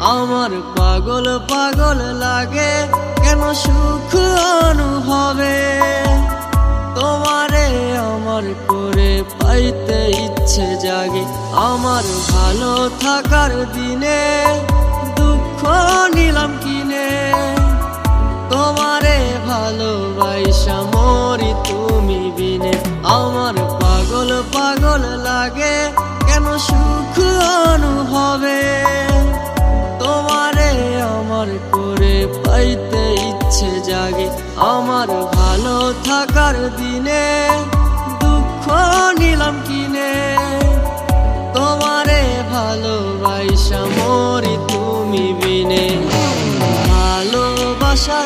পাগল পাগল লাগে, কেন সুখ অনুভবে? তোমারে আমার করে পাইতে ইচ্ছে জাগে, আমার ভালো থাকার দিনে দুঃখ নিলাম কিনে। তোমারে ভালোবাসা মরি তুমি বিনে, আমার পাগল পাগল লাগে পাইতে ইচ্ছে জাগে আমার ভালো থাকার দিনে দুঃখ নিলাম কিনে। তোমারে ভালোবাসা মরি তুমি বিনে। ভালোবাসা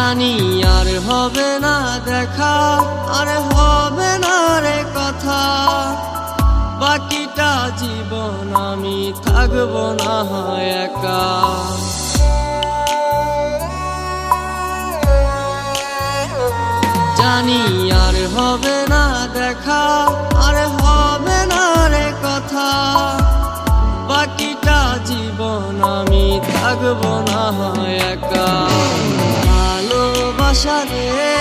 জানি আর হবে না দেখা, আর হবে না রে কথা। বাকিটা জীবন আমি থাকব না একা। জানি আর হবে না দেখা, আর হবে না রে কথা। ভালোবাসা রে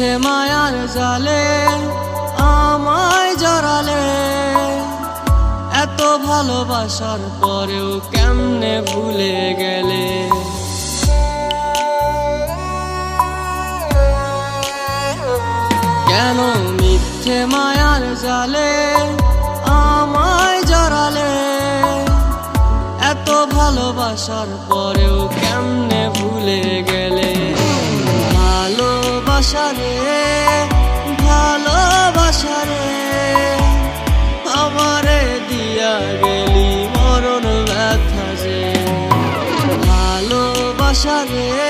মিথ্যে মায়ার জালে, আমায় জড়ালে। এত ভালোবাসার পরেও কেমনে ভুলে গেলে? কেন মিথ্যে মায়ার জালে আমায় জড়ালে? এত ভালোবাসার পরেও কেমনে ভুলে গেলে? ভালোবাসা রে ভালোবাসা রে। আমারে দিয়া গেলি মরণ ব্যথা যে। ভালোবাসা রে